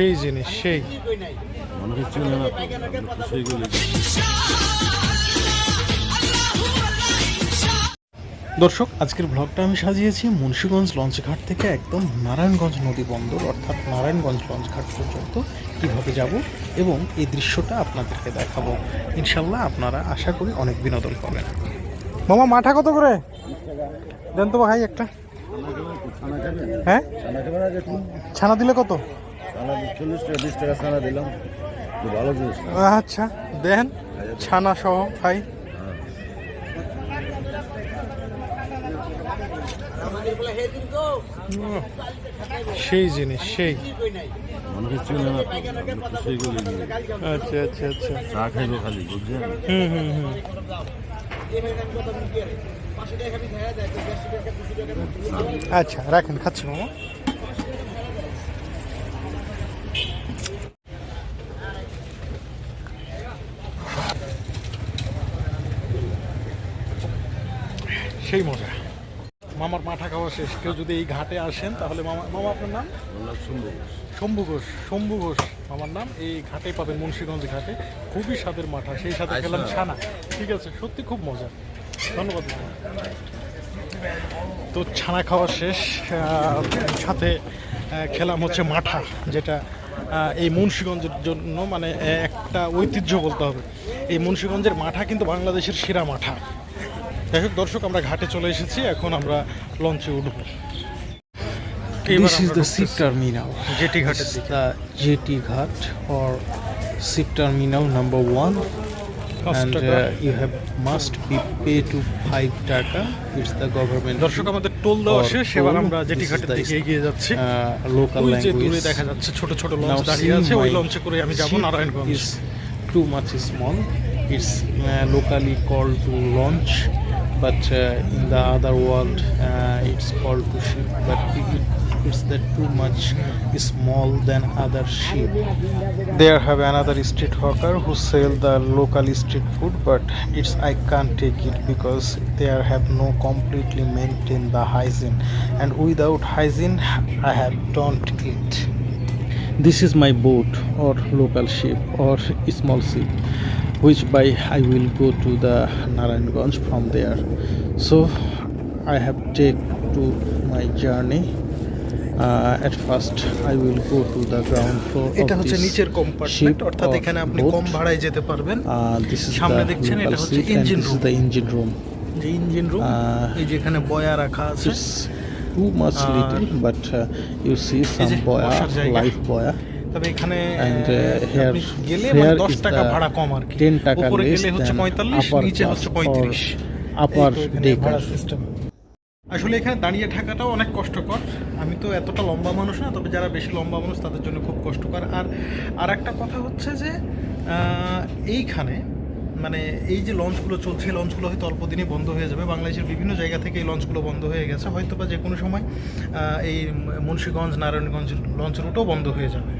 সেই জিনিস সেই। অনেকে চিনে না দর্শক আজকের ব্লগটা আমি সাজিয়েছি মুন্সীগঞ্জ লঞ্চঘাট থেকে একদম নারায়ণগঞ্জ নদী বন্দর অর্থাৎ নারায়ণগঞ্জ লঞ্চঘাট পর্যন্ত কীভাবে যাব এবং এই দৃশ্যটা আপনাদেরকে দেখাবো। ইনশাল্লাহ আপনারা আশা করি অনেক বিনোদন পাবেন। মামা মাঠা কত করে? দেন তো ভাই একটা। হ্যাঁ? ছানা দিলে কত? ছানা চল্লিশ টাকা বিশ টাকা ছানা দিলাম। ভালো জিনিস আচ্ছা দেন ছানা সহ ভাই। সেই জিনিস সেই। আচ্ছা আচ্ছা আচ্ছা। চা খাইবে খালি বুঝছেন? হুম হুম হুম। আচ্ছা রাখেন খাচ্ছি মামা। সেই মজা। মামার মাঠা খাওয়া শেষ। কেউ যদি এই ঘাটে আসেন তাহলে মামা মামা আপনার নাম? শম্ভু ঘোষ। শম্ভু ঘোষ। মামার নাম। এই ঘাটে পাবেন মুন্সিগঞ্জ ঘাটে। খুবই স্বাদের মাঠা। সেই সাথে আচ্ছা। খেলাম ছানা। ঠিক আছে সত্যি খুব মজা। ধন্যবাদ। তো ছানা খাওয়া শেষ। সাথে খেলাম হচ্ছে মাঠা যেটা এই মুন্সিগঞ্জের জন্য মানে একটা ঐতিহ্য বলতে হবে। এই মুন্সিগঞ্জের মাঠা কিন্তু বাংলাদেশের সেরা মাঠা। যাই হোক দর্শক আমরা ঘাটে চলে এসেছি এখন আমরা লঞ্চে উঠবো This is the ship terminal. Jetty This ঘাটের is দিকে the jetty ghat or ship terminal number one. পাঁচ And টাকা। uh, you have must be pay to five taka. It's the government. দর্শক আমাদের টোল দেওয়া or শেষ এবার toll. আমরা জেটি This is ঘাটের the দিকে এগিয়ে যাচ্ছি uh, local ওই যে দূরে language. দেখা যাচ্ছে ছোট ছোট লঞ্চ Now দাঁড়িয়ে see আছে ওই my লঞ্চে করে আমি যাব ship Narayanganj is too much small. It's uh, locally called to launch, but uh, in the other world uh, it's called to. But it, it's that too much small than other ship. There have another street hawker who sell the local street food, but it's I can't take it because they have no completely maintain the hygiene, and without hygiene, I have don't eat. This is my boat or local ship or small ship, which by I will go to the Narayanganj from there. So I have take to my journey. Uh, at first, I will go to the ground floor এটা of হচ্ছে this নিচের compartment ship অর্থাৎ or এখানে আপনি boat. কম ভাড়ায় যেতে পারবেন Uh, this is সামনে the দেখছেন, এটা হচ্ছে ship and this is the engine room. যে ইঞ্জিন রুম এই যে এখানে বয়া রাখা আছে It's too much Uh, little, but uh, you see some boya, live boya. তবে এখানে uh, গেলে মানে দশ টাকা ভাড়া কম আর কি। 10 টাকা উপরে গেলে হচ্ছে পঁয়তাল্লিশ নিচে হচ্ছে পঁয়ত্রিশ. ভাড়া সিস্টেম আসলে এখানে দাঁড়িয়ে থাকাটাও অনেক কষ্টকর। আমি তো এতটা লম্বা মানুষ না তবে যারা বেশি লম্বা মানুষ তাদের জন্য খুব কষ্টকর। আর আর একটা কথা হচ্ছে যে এইখানে মানে এই যে লঞ্চগুলো চলছে লঞ্চগুলো হয়তো অল্প দিনই বন্ধ হয়ে যাবে। বাংলাদেশের বিভিন্ন জায়গা থেকে এই লঞ্চগুলো বন্ধ হয়ে গেছে। হয়তো বা যে কোনো সময় এই মুন্সীগঞ্জ নারায়ণগঞ্জ লঞ্চ রুটও বন্ধ হয়ে যাবে।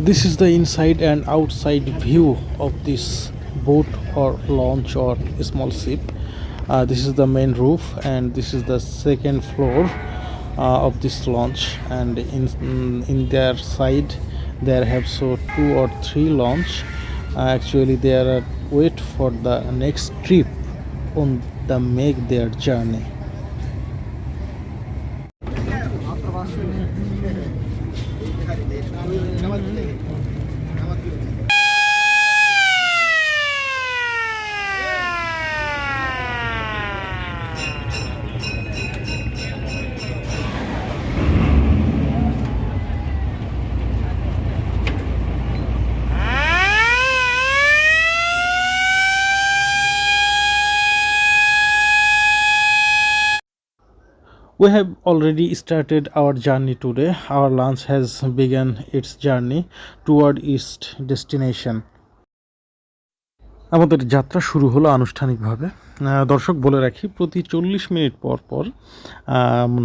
This is the inside and outside view of this boat or launch or small ship. Uh, this is the main roof, and this is the second floor uh, of this launch. And in in their side, there have so two or three launch. Uh, actually, they are wait for the next trip on the make their journey. We have already started our journey today. Our lunch has begun its journey toward its destination. আমাদের যাত্রা শুরু হলো আনুষ্ঠানিকভাবে দর্শক, বলে রাখি, প্রতি চল্লিশ মিনিট পর পর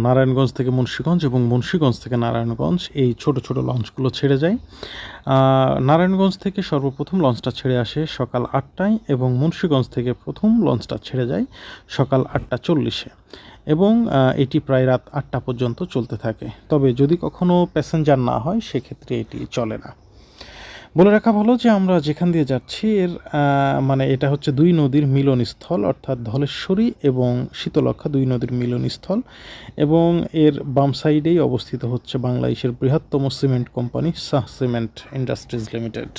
নারায়ণগঞ্জ থেকে মুন্সীগঞ্জ এবং মুন্সীগঞ্জ থেকে নারায়ণগঞ্জ এই ছোট ছোট লঞ্চগুলো ছেড়ে যায় নারায়ণগঞ্জ থেকে সর্বপ্রথম লঞ্চটা ছেড়ে আসে সকাল আটটায় এবং মুন্সীগঞ্জ থেকে প্রথম লঞ্চটা ছেড়ে যায় সকাল আটটা চল্লিশে এবং এটি প্রায় রাত আটটা পর্যন্ত চলতে থাকে। তবে যদি কখনো প্যাসেঞ্জার না হয়, সেক্ষেত্রে এটি চলে না। বলে রাখা ভালো যে, আমরা যেখান দিয়ে যাচ্ছি, এর মানে এটা হচ্ছে দুই নদীর মিলনস্থল, অর্থাৎ ধলেশ্বরী এবং শীতলক্ষা দুই নদীর মিলনস্থল এবং এর বাম সাইডেই অবস্থিত হচ্ছে বাংলাদেশের বৃহত্তম cement company Shah cement industries limited.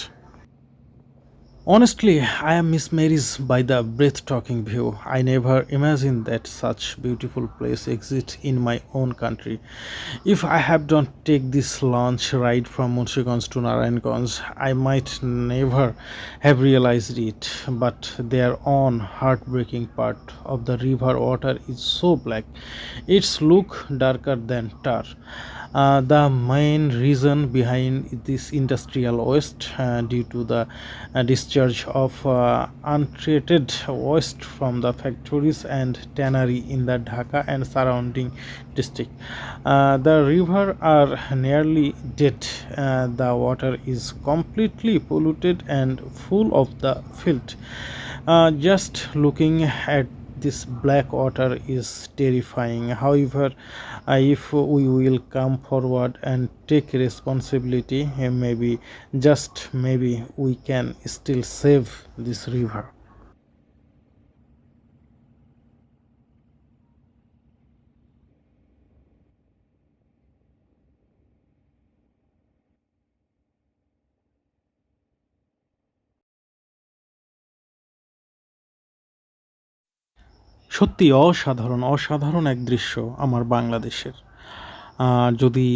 Honestly, I am mesmerized by the breathtaking view. I never imagined that such beautiful place exists in my own country. If I have don't take this launch ride from Munshiganj to Narayanganj, I might never have realized it. But their own heartbreaking part of the river water is so black, its look darker than tar. Uh, the main reason behind this industrial waste uh, due to the uh, discharge of uh, untreated waste from the factories and tannery in the Dhaka and surrounding district. Uh, the river are nearly dead. Uh, the water is completely polluted and full of the filth. Just looking at this black water is terrifying. However, if we will come forward and take responsibility, maybe just maybe we can still save this river. সত্যি অসাধারণ অসাধারণ এক দৃশ্য আমার বাংলাদেশের। যদি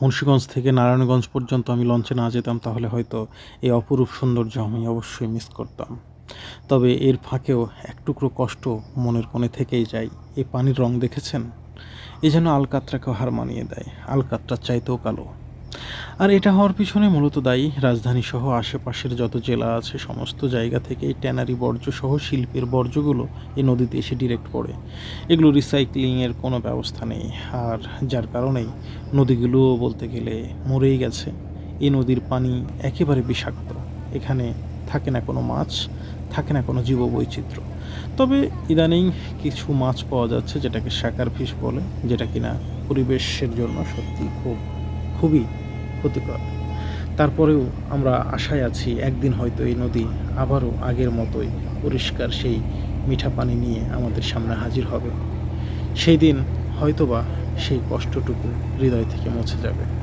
মুন্সীগঞ্জ থেকে নারায়ণগঞ্জ পর্যন্ত আমি লঞ্চে না যেতাম, তাহলে হয়তো এই অপরূপ সৌন্দর্য আমি অবশ্যই মিস করতাম। তবে এর ফাঁকেও এক টুকরো কষ্ট মনের কোণে থেকেই যায়। এই পানির রং দেখেছেন? এ যেন আলকাত্রাকেও হার মানিয়ে দেয়। আলকাত্রার চাইতেও কালো। আর এটা হওয়ার পিছনে মূলত দায়ী রাজধানী সহ আশেপাশের যত জেলা আছে, সমস্ত জায়গা থেকে ট্যানারি বর্জ্য সহ শিল্পের বর্জ্যগুলো এই নদীতে এসে ডিরেক্ট পড়ে। এগুলো রিসাইক্লিংয়ের কোনো ব্যবস্থা নেই। আর যার কারণেই নদীগুলো বলতে গেলে মরেই গেছে। এই নদীর পানি একেবারে বিষাক্ত। এখানে থাকে না কোনো মাছ, থাকে না কোনো জীববৈচিত্র্য। তবে ইদানিং কিছু মাছ পাওয়া যাচ্ছে যেটাকে শাকার ফিশ বলে, যেটা কিনা পরিবেশের জন্য সত্যি খুব, খুবই ক্ষতিকর। তারপরেও আমরা আশায় আছি একদিন হয়তো এই নদী আবারও আগের মতোই পরিষ্কার সেই মিঠা পানি নিয়ে আমাদের সামনে হাজির হবে। সেই দিন হয়তোবা সেই কষ্টটুকু হৃদয় থেকে মুছে যাবে।